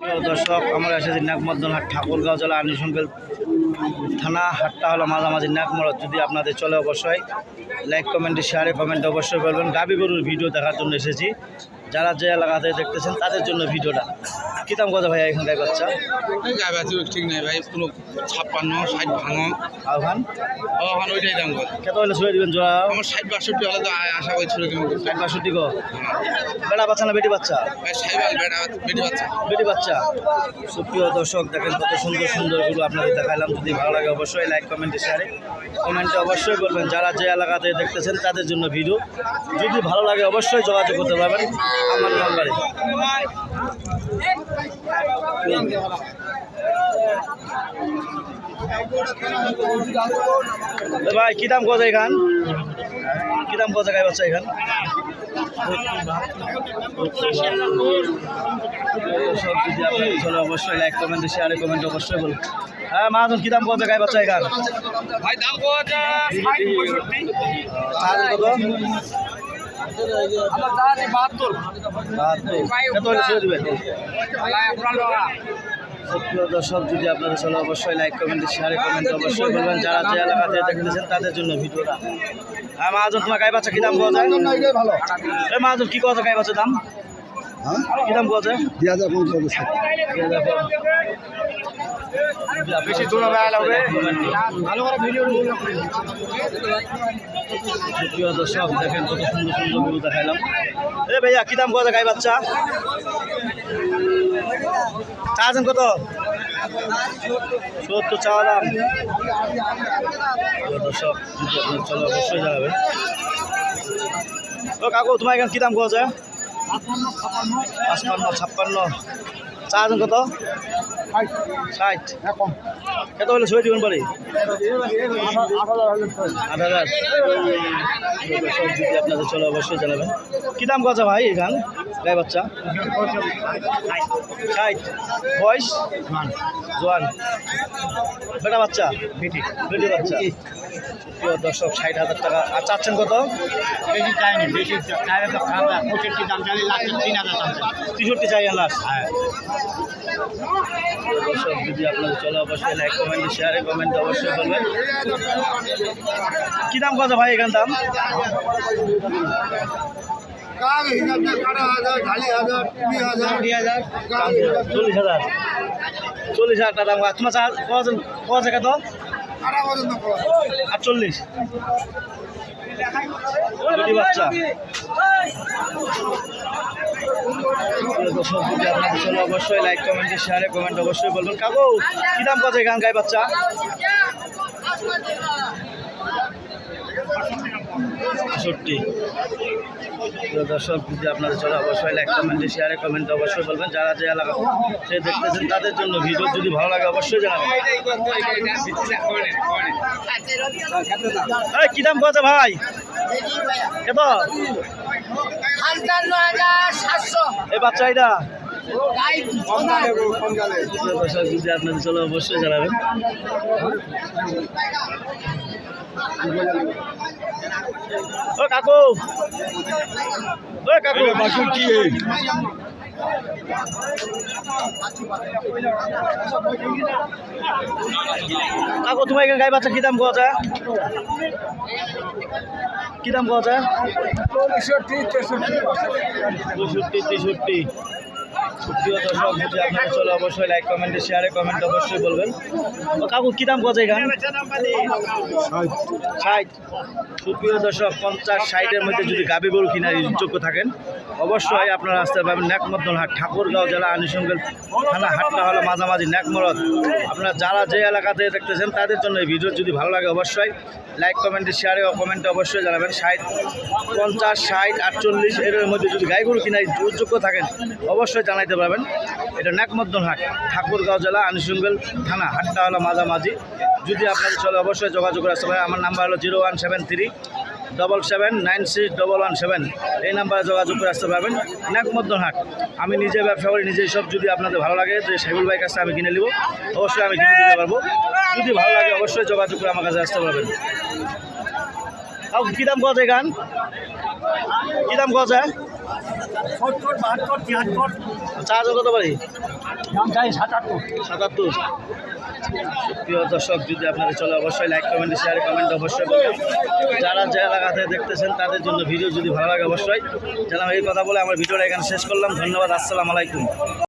দর্শক, আমরা এসেছি নাকমদ্দনহাট ঠাকুরগাঁও জেলা আনিসঙ্গেল থানা, হাটটা হলো মাঝামাঝি নাকমরদ যদি আপনাদের চলে অবশ্যই লাইক কমেন্টে শেয়ারে কমেন্টে অবশ্যই বলবেন। গাবি গরুর ভিডিও দেখার জন্য এসেছি। যারা যে এলাকাতে দেখতেছেন, তাদের জন্য ভিডিওটা কী দাম কথা ভাই এখানকার বাচ্চা? গায়ে বাছুর ঠিক নাই ভাই পুরো ছাপ্পান্ন ষাট ভাঙো। আহ্বান ওখানে ওইটাই দাম করে কত হলে ছুঁয়ে দিবেন জোড়া? আমার ষাট বাষট্টি হলে তো আশা করি ছেড়ে কিনে ষাট বাষট্টি গো। বেড়া বাচ্চা না বেটি বাচ্চা? সাইবাল বেটা বেটি বাচ্চা। বেটি বাচ্চা। সুপ্রিয় দর্শক দেখেন কত সুন্দর সুন্দরগুলো আপনাদের দেখালাম যদি ভালো লাগে অবশ্যই লাইক কমেন্টে শেয়ারে কমেন্টে অবশ্যই বলবেন যারা যে এলাকাতে দেখতেছেন তাদের জন্য ভিডিও যদি ভালো লাগে অবশ্যই যোগাযোগ করতে পারবেন আমার নাম্বারে ভাই কী দাম কোথায় এখান? কী দাম কোথায় গাই বাচ্চা এখান? চলে অবশ্যই লাইক কমেন্ট শেয়ারে কমেন্ট অবশ্যই বলুন। হ্যাঁ মাহাজন কী দাম কত গাই বাচ্চা এখান? ভাই দাম কত? বাহাত্তর। সক্রিয় দর্শক যদি আপনাদের চলে অবশ্যই লাইক কমেন্ট শেয়ারে কমেন্ট অবশ্যই বলবেন। যারা যে এলাকাতে দেখতেছেন তাদের জন্য ভিডিওটা। হ্যাঁ মাহাজন তোমার গাই বাচ্চা কী দাম পাওয়া যায়? ভালো। এই মাহাজন কী কথা গাই বাচ্চা দাম? হ্যাঁ? কী দাম পাওয়া যায়? দুই হাজার পঞ্চাশ। বেশি দূর হবে প্রিয় দর্শক দেখেন কত সুন্দর সুন্দর গরু দেখাইলাম। এ ভাইয়া কি দাম কত গাই বাচ্চা? চাচ্ছেন কত? সত্তর চাওয়া দাম। প্রিয় দর্শক যদি আপনার চলো অবশ্যই জানাবেন। ও কাকু তোমার এখানে কি দাম যায় পাঁচপান্ন ছাপ্পান্ন। চাচ্ছেন কত? ষাট। কত হলে ছয় দিবেন পারি আট হাজার। সব যদি আপনাদের চলে অবশ্যই জানাবেন। কী দাম কথা ভাই এখান গাই বাচ্চা? ষাট। বয়স? জোয়ান। বেটা বাচ্চা? বেটি। বেটি বাচ্চা। প্রিয় দর্শক ষাট হাজার টাকা। আর চাচ্ছেন কত? বেশি চাইনি বেশি পঁয়ষট্টি দাম লাস্টে তিন হাজার দাম চাই। তেষট্টি চাই লাস্ট। দর্শক যদি আপনাদের চলে অবশ্যই লাইক কমেন্ট শেয়ারে কমেন্ট অবশ্যই বলবেন কী দাম কত ভাই এখান দাম? চল্লিশ হাজার। চল্লিশ হাজার টাকা দাম। তোমার কজন কজন কত? আটচল্লিশ বেটি বাচ্চা। প্রিয় দর্শক যদি আপনাদের চলে অবশ্যই লাইক কমেন্টে শেয়ারে কমেন্ট অবশ্যই বলবেন। কাকু, কি দাম কত গান গাই বাচ্চা? আষট্টি দর্শক, যদি আপনাদের চলে অবশ্যই লাইক কমেন্টে শেয়ারে কমেন্ট অবশ্যই বলবেন। যারা যে এলাকা সে দেখতেছেন, তাদের জন্য ভিডিও যদি ভালো লাগে, অবশ্যই জানাবেন। কি দাম কত ভাই? সাতশো এই বাচ্চা এটা? যদি আপনাদের চলে অবশ্যই জানাবেন ও কাকু। ও কাকু কি কাকু তোমার এখানে গাই বাচ্চা কি দাম পাওয়া যায়? কি দাম পাওয়া যায়? চৌষট্টি তেষট্টি পঁয়ষট্টি তেষট্টি। প্রিয় দর্শক যদি আপনাদের চলে অবশ্যই লাইক কমেন্টে শেয়ারে কমেন্ট অবশ্যই বলবেন। কাকু, কি দাম যায় এখানে? ষাট। সুপ্রিয় দর্শক, পঞ্চাশ, ষাটের মধ্যে যদি গাবি গরু কিনার যোগ্য থাকেন, অবশ্যই আপনারা আসতে পারবেন ন্যাকমদ্দল হাট ঠাকুরগাঁও জেলা আনিসঙ্গেল থানা হাটটা হলো মাঝামাঝি ন্যাকমরদ। আপনারা যারা যে এলাকাতে দেখতেছেন, তাদের জন্য এই ভিডিও যদি ভালো লাগে অবশ্যই লাইক কমেন্টে শেয়ারে কমেন্টে অবশ্যই জানাবেন। ষাট, পঞ্চাশ, ষাট, আটচল্লিশ, এর মধ্যে যদি গাই গরু কিনার যোগ্য থাকেন, অবশ্যই জানাইতে পারবেন। এটা ন্যাকমদ্দল হাট, ঠাকুরগাঁও জেলা, আনিসঙ্গেল থানা হাটটা হলো মাঝামাঝি। যদি আপনাদের চলে অবশ্যই যোগাযোগ করে আসতে পারে আমার নাম্বার হলো zero one seven three double seven nine six double one seven. এই নাম্বারে যোগাযোগ করে আসতে পারবেন। নাকমদ্দন হাট, আমি নিজে ব্যবসা করি, নিজেই সব যদি আপনাদের ভালো লাগে, যে সাইবুল ভাইয়ের কাছে আমি কিনে নিব, অবশ্যই আমি কিনে দিতে পারব। যদি ভালো লাগে, অবশ্যই যোগাযোগ করে আমার কাছে আসতে পারবেন। তাও কী দাম কত গান কী দাম কত? সত্তর বাহাত্তর তিয়াত্তর। চা কত পারি দাম চাই সাতাত্তর। সাতাত্তর। প্রিয় দর্শক যদি আপনারা চলে অবশ্যই লাইক কমেন্ট শেয়ার কমেন্ট অবশ্যই করবেন যারা যে এলাকাতে দেখতেছেন তাদের জন্য ভিডিও যদি ভালো লাগে অবশ্যই জানাম এই কথা বলে আমার ভিডিওটা এখানে শেষ করলাম। ধন্যবাদ আসসালামু আলাইকুম।